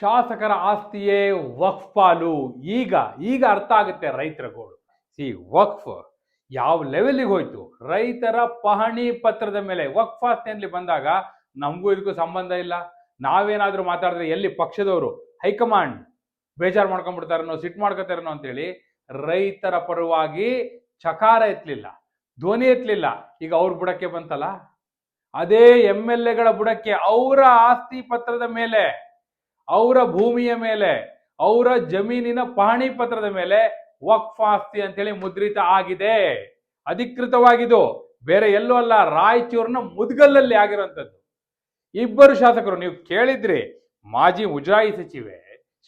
ಶಾಸಕರ ಆಸ್ತಿಯೇ ವಕ್ಫ್ ಪಾಲು. ಈಗ ಈಗ ಅರ್ಥ ಆಗುತ್ತೆ ರೈತರ ಗೋಳು ಸಿ, ವಕ್ಫ್ ಯಾವ ಲೆವೆಲಿಗೆ ಹೋಯ್ತು? ರೈತರ ಪಹಣಿ ಪತ್ರದ ಮೇಲೆ ವಕ್ಫ್ ಆಸ್ತಿ ಬಂದಾಗ ನಮಗೂ ಇದಕ್ಕೂ ಸಂಬಂಧ ಇಲ್ಲ. ನಾವೇನಾದ್ರೂ ಮಾತಾಡಿದ್ರೆ ಎಲ್ಲಿ ಪಕ್ಷದವರು ಹೈಕಮಾಂಡ್ ಬೇಜಾರು ಮಾಡ್ಕೊಂಡ್ಬಿಡ್ತಾರನೋ ಸಿಟ್ ಮಾಡ್ಕೋತಾರನೋ ಅಂತೇಳಿ ರೈತರ ಪರವಾಗಿ ಚಕಾರ ಎತ್ತಲಿಲ್ಲ ಧ್ವನಿ ಎತ್ತಲಿಲ್ಲ ಈಗ ಅವ್ರ ಬುಡಕ್ಕೆ ಬಂತಲ್ಲ? ಅದೇ ಎಂ ಎಲ್ ಎಗಳ ಬುಡಕ್ಕೆ ಅವರ ಆಸ್ತಿ ಪತ್ರದ ಮೇಲೆ ಅವರ ಭೂಮಿಯ ಮೇಲೆ, ಅವರ ಜಮೀನಿನ ಪಹಣಿ ಪತ್ರದ ಮೇಲೆ ವಕ್ಫ್ ಆಸ್ತಿ ಅಂತೇಳಿ ಮುದ್ರಿತ ಆಗಿದೆ. ಅಧಿಕೃತವಾಗಿದ್ದು, ಬೇರೆ ಎಲ್ಲೂ ಅಲ್ಲ, ರಾಯಚೂರಿನ ಮುದ್ಗಲ್ಲಲ್ಲಿ ಆಗಿರೋಂಥದ್ದು ಇಬ್ಬರು ಶಾಸಕರು, ನೀವು ಕೇಳಿದ್ರಿ, ಮಾಜಿ ಮುಜರಾಯಿ ಸಚಿವೆ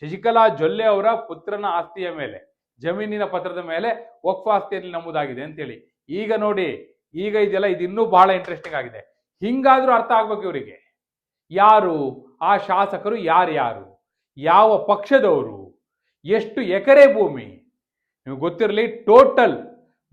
ಶಶಿಕಲಾ ಜೊಲ್ಲೆ ಅವರ ಪುತ್ರನ ಆಸ್ತಿಯ ಮೇಲೆ, ಜಮೀನಿನ ಪತ್ರದ ಮೇಲೆ ವಕ್ಫ್ ಆಸ್ತಿಯಲ್ಲಿ ನಮೂದಾಗಿದೆ ಅಂತೇಳಿ. ಈಗ ನೋಡಿ, ಈಗ ಇದೆಲ್ಲ ಇದು ಇನ್ನೂ ಬಹಳ ಇಂಟ್ರೆಸ್ಟಿಂಗ್ ಆಗಿದೆ. ಹಿಂಗಾದ್ರೂ ಅರ್ಥ ಆಗ್ಬೇಕು ಇವರಿಗೆ. ಯಾರು? ಆ ಶಾಸಕರು ಯಾರ್ಯಾರು? ಯಾವ ಪಕ್ಷದವರು? ಎಷ್ಟು ಎಕರೆ ಭೂಮಿ? ನಿಮ್ಗೆ ಗೊತ್ತಿರಲಿ, ಟೋಟಲ್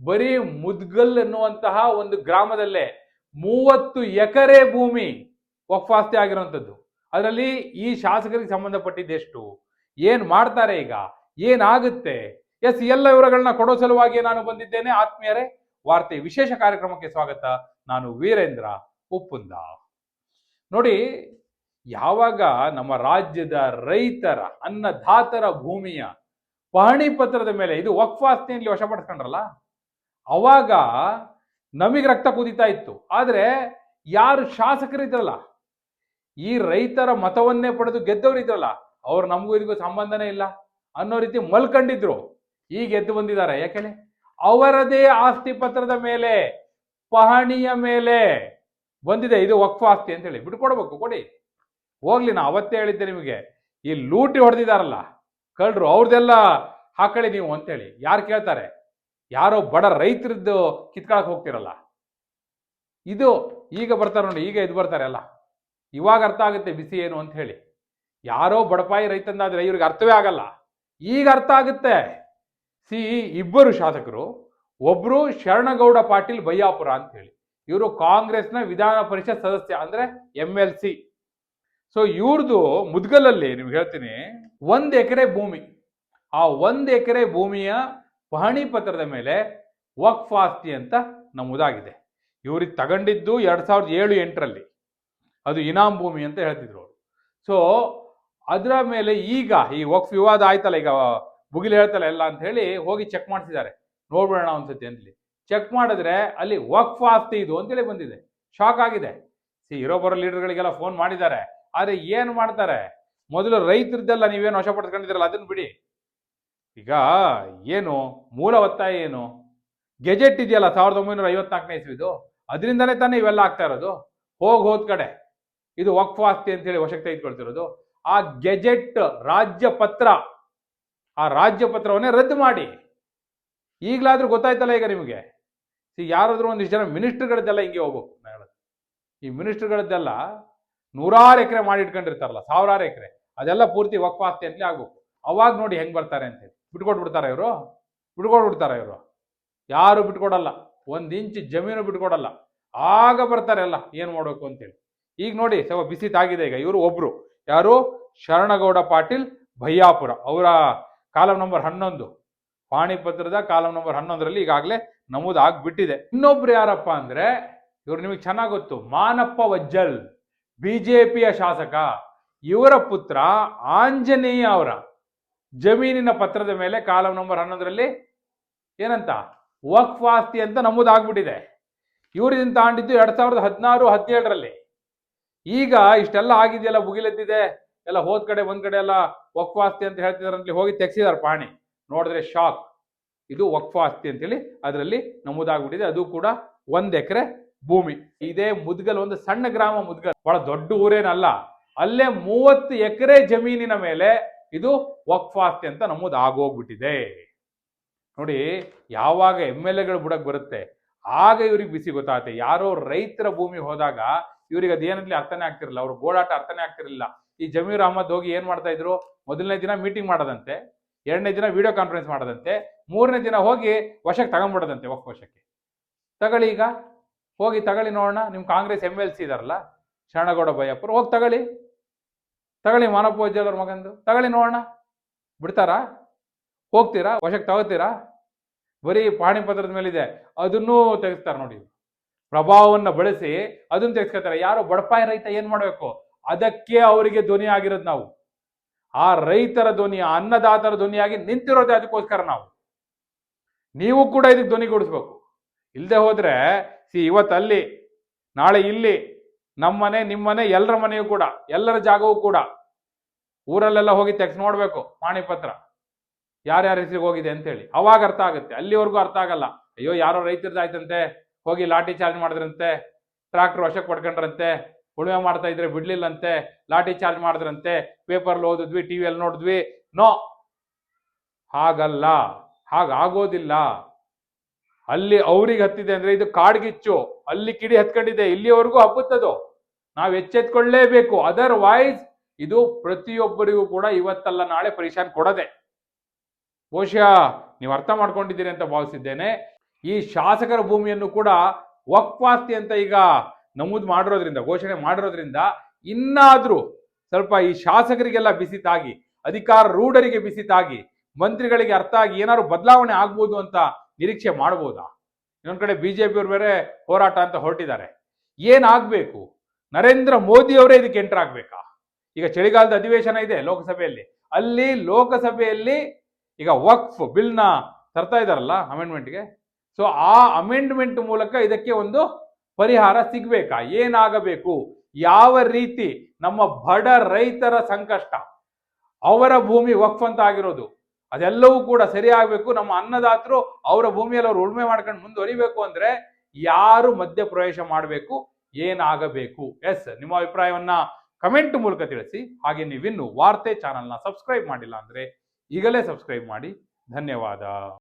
ಬರೀ ಮುದ್ಗಲ್ ಎನ್ನುವಂತಹ ಒಂದು ಗ್ರಾಮದಲ್ಲೇ ಮೂವತ್ತು ಎಕರೆ ಭೂಮಿ ವಕ್ಫಾಸ್ತಿ ಆಗಿರುವಂಥದ್ದು. ಅದರಲ್ಲಿ ಈ ಶಾಸಕರಿಗೆ ಸಂಬಂಧಪಟ್ಟಿದ್ದೆಷ್ಟು? ಏನು ಮಾಡ್ತಾರೆ ಈಗ? ಏನಾಗುತ್ತೆ? ಎಸ್, ಎಲ್ಲ ವಿವರಗಳನ್ನ ಕೊಡೋ ಸಲುವಾಗಿ ನಾನು ಬಂದಿದ್ದೇನೆ. ಆತ್ಮೀಯರೇ, ವಾರ್ತೆ ವಿಶೇಷ ಕಾರ್ಯಕ್ರಮಕ್ಕೆ ಸ್ವಾಗತ. ನಾನು ವೀರೇಂದ್ರ ಉಪ್ಪುಂದ. ನೋಡಿ ಯಾವಾಗ ನಮ್ಮ ರಾಜ್ಯದ ರೈತರ, ಅನ್ನದಾತರ ಭೂಮಿಯ ಪಹಣಿ ಪತ್ರದ ಮೇಲೆ, ಇದು ವಕ್ಫಾಸ್ತಿಯಲ್ಲಿ ವಶಪಡಿಸ್ಕೊಂಡ್ರಲ್ಲ ಅವಾಗ ನಮಗೆ ರಕ್ತ ಕುದೀತಾ ಇತ್ತು. ಆದ್ರೆ ಯಾರು ಶಾಸಕರಿದ್ರಲ್ಲ ಈ ರೈತರ ಮತವನ್ನೇ ಪಡೆದು ಗೆದ್ದವರು ಇದ್ರಲ್ಲ, ಅವ್ರು ನಮಗೂ ಇದಕ್ಕೂ ಸಂಬಂಧನೇ ಇಲ್ಲ ಅನ್ನೋ ರೀತಿ ಮಲ್ಕಂಡಿದ್ರು. ಈಗ ಎದ್ದು ಬಂದಿದ್ದಾರೆ ಯಾಕೆ ಅವರದೇ ಆಸ್ತಿ ಪತ್ರದ ಮೇಲೆ, ಪಹಣಿಯ ಮೇಲೆ ಬಂದಿದೆ. ಇದು ವಕ್ಫ್ ಆಸ್ತಿ ಅಂತ ಹೇಳಿ. ಬಿಟ್ಕೊಡ್ಬೇಕು, ಕೊಡಿ. ಹೋಗ್ಲಿ, ನಾ ಅವತ್ತೇ ಹೇಳಿದ್ದೆ ನಿಮಗೆ. ಈ ಲೂಟಿ ಹೊಡೆದಿದಾರಲ್ಲ, ಕಳ್ರು ಅವ್ರದ್ದೆಲ್ಲ ಹಾಕೊಳ್ಳಿ ನೀವು ಅಂತೇಳಿ. ಯಾರು ಕೇಳ್ತಾರೆ? ಯಾರೋ ಬಡ ರೈತರದ್ದು ಕಿತ್ಕೊಳಕ್ಕೆ ಹೋಗ್ತಿರಲ್ಲ. ಇದು ಈಗ ಬರ್ತಾರೆ ನೋಡಿ, ಈಗ ಇದು ಬರ್ತಾರೆ ಅಲ್ಲ. ಇವಾಗ ಅರ್ಥ ಆಗುತ್ತೆ ಬಿಸಿ ಏನು ಅಂತ ಹೇಳಿ. ಯಾರೋ ಬಡಪಾಯಿ ರೈತಂದಾದ್ರೆ ಇವ್ರಿಗೆ ಅರ್ಥವೇ ಆಗಲ್ಲ. ಈಗ ಅರ್ಥ ಆಗುತ್ತೆ. ಸಿ, ಇಬ್ಬರು ಶಾಸಕರು, ಒಬ್ರು ಶರಣಗೌಡ ಪಾಟೀಲ್ ಬಯ್ಯಾಪುರ ಅಂತ ಹೇಳಿ. ಇವರು ಕಾಂಗ್ರೆಸ್ನ ವಿಧಾನ ಪರಿಷತ್ ಸದಸ್ಯ ಅಂದ್ರೆ ಎಂ ಎಲ್ ಸಿ. ಸೊ ಇವ್ರದ್ದು ಮುದ್ಗಲಲ್ಲಿ ನಿಮ್ಗೆ ಹೇಳ್ತೀನಿ, ಒಂದು ಎಕರೆ ಭೂಮಿ. ಆ ಒಂದು ಎಕರೆ ಭೂಮಿಯ ಪಹಣಿ ಪತ್ರದ ಮೇಲೆ ವಕ್ಫ್ ಆಸ್ತಿ ಅಂತ ನಮೂದಾಗಿದೆ. ಇವ್ರಿಗೆ ತಗೊಂಡಿದ್ದು ಎರಡು ಸಾವಿರದ ಏಳು ಎಂಟರಲ್ಲಿ. ಅದು ಇನಾಮ್ ಭೂಮಿ ಅಂತ ಹೇಳ್ತಿದ್ರು ಅವರು. ಸೊ ಅದರ ಮೇಲೆ ಈಗ, ಈ ವಕ್ಫ್ ವಿವಾದ ಆಯ್ತಲ್ಲ, ಈಗ ಮುಗಿಲು ಹೇಳ್ತಲ್ಲ ಎಲ್ಲ ಅಂತ ಹೇಳಿ ಹೋಗಿ ಚೆಕ್ ಮಾಡಿಸಿದ್ದಾರೆ. ನೋಡ್ಬಿಡೋಣ ಅನ್ಸುತ್ತೆ ಅಂತಲಿ ಚೆಕ್ ಮಾಡಿದ್ರೆ ಅಲ್ಲಿ ವಕ್ಫ್ ಆಸ್ತಿ ಇದು ಅಂತೇಳಿ ಬಂದಿದೆ. ಶಾಕ್ ಆಗಿದೆ. ಸಿ ಇರೋ ಬರೋ ಲೀಡರ್ಗಳಿಗೆಲ್ಲ ಫೋನ್ ಮಾಡಿದ್ದಾರೆ. ಆದ್ರೆ ಏನು ಮಾಡ್ತಾರೆ? ಮೊದಲು ರೈತರದ್ದೆಲ್ಲ ನೀವೇನು ವಶಪಡಿಸ್ಕೊಂಡಿದ್ದೀರಲ್ಲ ಅದನ್ನ ಬಿಡಿ. ಈಗ ಏನು? ಮೂಲ ಒತ್ತಾಯ ಏನು? ಗೆಜೆಟ್ ಇದೆಯಲ್ಲ, ಸಾವಿರದ ಒಂಬೈನೂರ ಐವತ್ನಾಲ್ಕನೇ ಇಸ್ವಿದು? ಅದರಿಂದಲೇ ತಾನೇ ಇವೆಲ್ಲ ಆಗ್ತಾ ಇರೋದು? ಹೋಗಿ ಹೋದ್ ಕಡೆ. ಇದು ವಕ್ಫ್ ಆಸ್ತಿ ಅಂತ ಹೇಳಿ ವಶಕ್ಕೆ ತೆಗೆದುಕೊಳ್ತಿರೋದು. ಆ ಗೆಜೆಟ್ ರಾಜ್ಯ ಪತ್ರ, ಆ ರಾಜ್ಯ ಪತ್ರವನ್ನೇ ರದ್ದು ಮಾಡಿ. ಈಗಲಾದರೂ ಗೊತ್ತಾಯ್ತಲ್ಲ ಈಗ ನಿಮಗೆ? ಯಾರಾದ್ರೂ ಒಂದಿಷ್ಟು ಜನ ಮಿನಿಸ್ಟರ್ಗಳದ್ದೆಲ್ಲ ಹಿಂಗೆ ಹೋಗ್ಬೇಕು. ಈ ಮಿನಿಸ್ಟರ್ಗಳದ್ದೆಲ್ಲ ನೂರಾರು ಎಕರೆ ಮಾಡಿ ಇಟ್ಕೊಂಡಿರ್ತಾರಲ್ಲ, ಸಾವಿರಾರು ಎಕರೆ. ಅದೆಲ್ಲ ಪೂರ್ತಿ ವಕ್ಫ ಆಸ್ತಿ ಅಂತಲೇ ಆಗ್ಬೇಕು. ಅವಾಗ ನೋಡಿ ಹೆಂಗೆ ಬರ್ತಾರೆ ಅಂತೇಳಿ ಬಿಟ್ಕೊಟ್ಬಿಡ್ತಾರೆ ಇವರು? ಬಿಟ್ಕೊಟ್ಬಿಡ್ತಾರೆ ಇವರು? ಯಾರು ಬಿಟ್ಕೊಡಲ್ಲ. ಒಂದು ಇಂಚ್ ಜಮೀನು ಬಿಟ್ಕೊಡಲ್ಲ. ಆಗ ಬರ್ತಾರೆ ಎಲ್ಲ, ಏನು ಮಾಡಬೇಕು ಅಂತೇಳಿ ಈಗ ನೋಡಿ, ಸ್ವಲ್ಪ ಬಿಸಿ ತಾಗಿದೆ ಈಗ. ಇವರು ಒಬ್ರು. ಯಾರು? ಶರಣಗೌಡ ಪಾಟೀಲ್ ಭಯ್ಯಾಪುರ. ಅವರ ಕಾಲಂ ನಂಬರ್ ಹನ್ನೊಂದು. ಪಾಣಿಪತ್ರದ ಕಾಲಂ ನಂಬರ್ ಹನ್ನೊಂದರಲ್ಲಿ ಈಗಾಗಲೇ ನಮೂದು ಆಗಿಬಿಟ್ಟಿದೆ ಇನ್ನೊಬ್ರು ಯಾರಪ್ಪ ಅಂದರೆ, ಇವ್ರು ನಿಮಗೆ ಚೆನ್ನಾಗಿ ಗೊತ್ತು, ಮಾನಪ್ಪ ವಜ್ಜಲ್. ಬಿಜೆಪಿಯ ಶಾಸಕ, ಇವರ ಪುತ್ರ ಆಂಜನೇಯ ಅವರ ಜಮೀನಿನ ಪತ್ರದ ಮೇಲೆ ಕಾಲಂ ನಂಬರ್ ಹನ್ನೊಂದರಲ್ಲಿ ಏನಂತ? ವಕ್ಫ್ ಆಸ್ತಿ ಅಂತ ನಮ್ಮದಾಗ್ಬಿಟ್ಟಿದೆ ಇವರಿಂದ ತಾಂಡಿದ್ದು ಎರಡ್ ಸಾವಿರದ ಹದಿನಾರು, ಹದಿನೇಳರಲ್ಲಿ. ಈಗ ಇಷ್ಟೆಲ್ಲ ಆಗಿದೆಯಲ್ಲ, ಮುಗಿಲೆದ್ದಿದೆ. ಎಲ್ಲ ಹೋದ್ ಕಡೆ ಒಂದ್ ಕಡೆ ಎಲ್ಲ ವಕ್ಫ್ ಆಸ್ತಿ ಅಂತ ಹೇಳ್ತಿದಾರಂತಲಿ ಹೋಗಿ ತೆಗ್ಸಿದಾರೆ ಪಾಣಿ. ನೋಡಿದ್ರೆ ಶಾಕ್. ಇದು ವಕ್ಫ್ ಆಸ್ತಿ ಅಂತೇಳಿ ಅದರಲ್ಲಿ ನಮೂದಾಗ್ಬಿಟ್ಟಿದೆ. ಅದು ಕೂಡ ಒಂದ್ ಎಕರೆ ಭೂಮಿ. ಇದೇ ಮುದ್ಗಲ್ ಒಂದು ಸಣ್ಣ ಗ್ರಾಮ ಮುದ್ಗಲ್. ಬಹಳ ದೊಡ್ಡ ಊರೇನಲ್ಲ, ಅಲ್ಲೇ ಮೂವತ್ತು ಎಕರೆ ಜಮೀನಿನ ಮೇಲೆ ಇದು ವಕ್ಫಾಸ್ತಿ ಅಂತ ನಮ್ಮದು ಆಗೋಗ್ಬಿಟ್ಟಿದೆ. ನೋಡಿ, ಯಾವಾಗ ಎಂ ಎಲ್ ಎಗಳು ಬುಡಕ್ ಬರುತ್ತೆ, ಆಗ ಇವ್ರಿಗೆ ಬಿಸಿ ಗೊತ್ತಾಗುತ್ತೆ. ಯಾರೋ ರೈತರ ಭೂಮಿ ಹೋದಾಗ ಇವ್ರಿಗೆ ಅದೇನಲ್ಲಿ ಅರ್ಥನೇ ಆಗ್ತಿರಲಿಲ್ಲ ಅವ್ರ ಗೋಳಾಟ ಅರ್ಥನೇ ಆಗ್ತಿರಲಿಲ್ಲ. ಈ ಜಮೀರ್ ಅಹಮದ್ ಹೋಗಿ ಏನ್ ಮಾಡ್ತಾ ಇದ್ರು? ಮೊದಲನೇ ದಿನ ಮೀಟಿಂಗ್ ಮಾಡದಂತೆ, ಎರಡನೇ ದಿನ ವಿಡಿಯೋ ಕಾನ್ಫರೆನ್ಸ್ ಮಾಡದಂತೆ, ಮೂರನೇ ದಿನ ಹೋಗಿ ವಶಕ್ಕೆ ತಗೊಂಡ್ಬಿಡದಂತೆ ವಕ್ ವಶಕ್ಕೆ. ತಗೊಳ್ಳಿ ಈಗ. ಹೋಗಿ ತಗೊಳ್ಳಿ ನೋಡೋಣ ನಿಮ್ಮ ಕಾಂಗ್ರೆಸ್ ಎಂ ಎಲ್ ಸಿ ಇದಾರಲ್ಲ ಶರಣಗೌಡ ಬಯ್ಯಪ್ಪರು ಹೋಗಿ ತಗೊಳ್ಳಿ. ತಗೊಳ್ಳಿ ಮಾನಪ್ಪ ಅವ್ರ ಮಗಂದು, ತಗೊಳ್ಳಿ ನೋಡೋಣ. ಬಿಡ್ತಾರಾ? ಹೋಗ್ತೀರಾ? ವಶಕ್ಕೆ ತಗೋತೀರಾ ಬರೀ ಪಾಣಿ ಪತ್ರದ ಮೇಲಿದೆ, ಅದನ್ನೂ ತೆಗೆಸ್ತಾರೆ ನೋಡಿ. ಪ್ರಭಾವವನ್ನು ಬಳಸಿ ಅದನ್ನ ತೆಗೆಸ್ಕೊತಾರೆ. ಯಾರು ಬಡಪಾಯಿ ರೈತ ಏನ್ ಮಾಡಬೇಕು? ಅದಕ್ಕೆ ಅವರಿಗೆ ಧ್ವನಿ ಆಗಿರೋದು ನಾವು. ಆ ರೈತರ ಧ್ವನಿ, ಆ ಅನ್ನದಾತರ ಧ್ವನಿಯಾಗಿ ನಿಂತಿರೋದೇ ಅದಕ್ಕೋಸ್ಕರ ನಾವು. ನೀವು ಕೂಡ ಇದಕ್ಕೆ ಧ್ವನಿಗೂಡಿಸ್ಬೇಕು ಇಲ್ಲದೆ ಹೋದ್ರೆ ಸಿ, ಇವತ್ತು ಅಲ್ಲಿ, ನಾಳೆ ಇಲ್ಲಿ, ನಮ್ಮನೆ, ನಿಮ್ಮನೆ, ಎಲ್ಲರ ಮನೆಯೂ ಕೂಡ, ಎಲ್ಲರ ಜಾಗವೂ ಕೂಡ, ಊರಲ್ಲೆಲ್ಲ ಹೋಗಿ ತೆಗ್ಸ್ ನೋಡ್ಬೇಕು, ಪಾಣಿಪತ್ರ. ಯಾರ್ಯಾರ ಹೆಸರಿಗೆ ಹೋಗಿದೆ ಅಂತೇಳಿ. ಅವಾಗ ಅರ್ಥ ಆಗುತ್ತೆ. ಅಲ್ಲಿವರೆಗೂ ಅರ್ಥ ಆಗಲ್ಲ. ಅಯ್ಯೋ, ಯಾರೋ ರೈತರದಾಯ್ತಂತೆ ಹೋಗಿ ಲಾಠಿ ಚಾರ್ಜ್ ಮಾಡಿದ್ರಂತೆ, ಟ್ರಾಕ್ಟರ್ ವಶಕ್ಕೆ ಪಡ್ಕೊಂಡ್ರಂತೆ, ಉಳುಮೆ ಮಾಡ್ತಾ ಇದ್ರೆ ಬಿಡ್ಲಿಲ್ಲಂತೆ, ಲಾಠಿ ಚಾರ್ಜ್ ಮಾಡಿದ್ರಂತೆ, ಪೇಪರ್ಲ್ ಓದಿದ್ವಿ ಟಿವಿಯಲ್ಲಿ ನೋಡಿದ್ವಿ. ನೋ! ಹಾಗಲ್ಲ. ಹಾಗಾಗೋದಿಲ್ಲ. ಅಲ್ಲಿ ಅವ್ರಿಗೆ ಹತ್ತಿದೆ ಅಂದ್ರೆ ಇದು ಕಾಡ್ಗಿಚ್ಚು. ಅಲ್ಲಿ ಕಿಡಿ ಹತ್ಕೊಂಡಿದೆ, ಇಲ್ಲಿವರೆಗೂ ಹಬ್ಬುತ್ತದು? ನಾವು ಎಚ್ಚೆತ್ಕೊಳ್ಳೇಬೇಕು. ಅದರ್ವೈಸ್ ಇದು ಪ್ರತಿಯೊಬ್ಬರಿಗೂ ಕೂಡ ಇವತ್ತಲ್ಲ, ನಾಳೆ ಪರಿಶಾನ್ ಕೊಡದೆ. ಬಹುಶಃ ನೀವು ಅರ್ಥ ಮಾಡ್ಕೊಂಡಿದ್ದೀರಿ ಅಂತ ಭಾವಿಸಿದ್ದೇನೆ. ಈ ಶಾಸಕರ ಭೂಮಿಯನ್ನು ಕೂಡ ವಕ್ವಾಸ್ತಿ ಅಂತ ಈಗ ನಮೂದು ಮಾಡಿರೋದ್ರಿಂದ, ಘೋಷಣೆ ಮಾಡಿರೋದ್ರಿಂದ ಇನ್ನಾದ್ರೂ ಸ್ವಲ್ಪ ಈ ಶಾಸಕರಿಗೆಲ್ಲ ಬಿಸಿ ತಾಗಿ ಅಧಿಕಾರ ರೂಢರಿಗೆ ಬಿಸಿ ತಾಗಿ ಮಂತ್ರಿಗಳಿಗೆ ಅರ್ಥ ಆಗಿ ಏನಾದ್ರು ಬದಲಾವಣೆ ಆಗ್ಬೋದು ಅಂತ ನಿರೀಕ್ಷೆ ಮಾಡ್ಬೋದಾ? ಇನ್ನೊಂದು ಕಡೆ ಬಿಜೆಪಿಯವ್ರು ಬೇರೆ ಹೋರಾಟ ಅಂತ ಹೊರಟಿದ್ದಾರೆ. ಏನಾಗಬೇಕು ನರೇಂದ್ರ ಮೋದಿ ಅವರೇ ಇದಕ್ಕೆ ಎಂಟರ್ ಆಗ್ಬೇಕಾ? ಈಗ ಚಳಿಗಾಲದ ಅಧಿವೇಶನ ಇದೆ ಲೋಕಸಭೆಯಲ್ಲಿ. ಅಲ್ಲಿ ಲೋಕಸಭೆಯಲ್ಲಿ ಈಗ ವಕ್ಫ್, ಬಿಲ್ನ ತರ್ತಾ ಇದಾರಲ್ಲ ಅಮೆಂಡ್ಮೆಂಟ್ಗೆ ಸೊ ಆ ಅಮೆಂಡ್ಮೆಂಟ್ ಮೂಲಕ ಇದಕ್ಕೆ ಒಂದು ಪರಿಹಾರ ಸಿಗ್ಬೇಕಾ? ಏನಾಗಬೇಕು ಯಾವ ರೀತಿ? ನಮ್ಮ ಬಡ ರೈತರ ಸಂಕಷ್ಟ. ಅವರ ಭೂಮಿ ವಕ್ಫ್ ಅಂತ ಆಗಿರೋದು. ಅದೆಲ್ಲವೂ ಕೂಡ ಸರಿ ಆಗ್ಬೇಕು ನಮ್ಮ ಅನ್ನದಾತರು ಅವರ ಭೂಮಿಯಲ್ಲಿ ಅವರು ಉಳುಮೆ ಮಾಡ್ಕೊಂಡು ಮುಂದುವರಿಬೇಕು ಅಂದ್ರೆ ಯಾರು ಮಧ್ಯ ಪ್ರವೇಶ ಮಾಡಬೇಕು, ಏನಾಗಬೇಕು? ಎಸ್ ನಿಮ್ಮ ಅಭಿಪ್ರಾಯವನ್ನ ಕಮೆಂಟ್ ಮೂಲಕ ತಿಳಿಸಿ. ಹಾಗೆ ನೀವಿನ್ನು ವಾರ್ತೆ ಚಾನಲ್ನ ಸಬ್ಸ್ಕ್ರೈಬ್ ಮಾಡಿಲ್ಲ ಅಂದ್ರೆ ಈಗಲೇ ಸಬ್ಸ್ಕ್ರೈಬ್ ಮಾಡಿ. ಧನ್ಯವಾದ.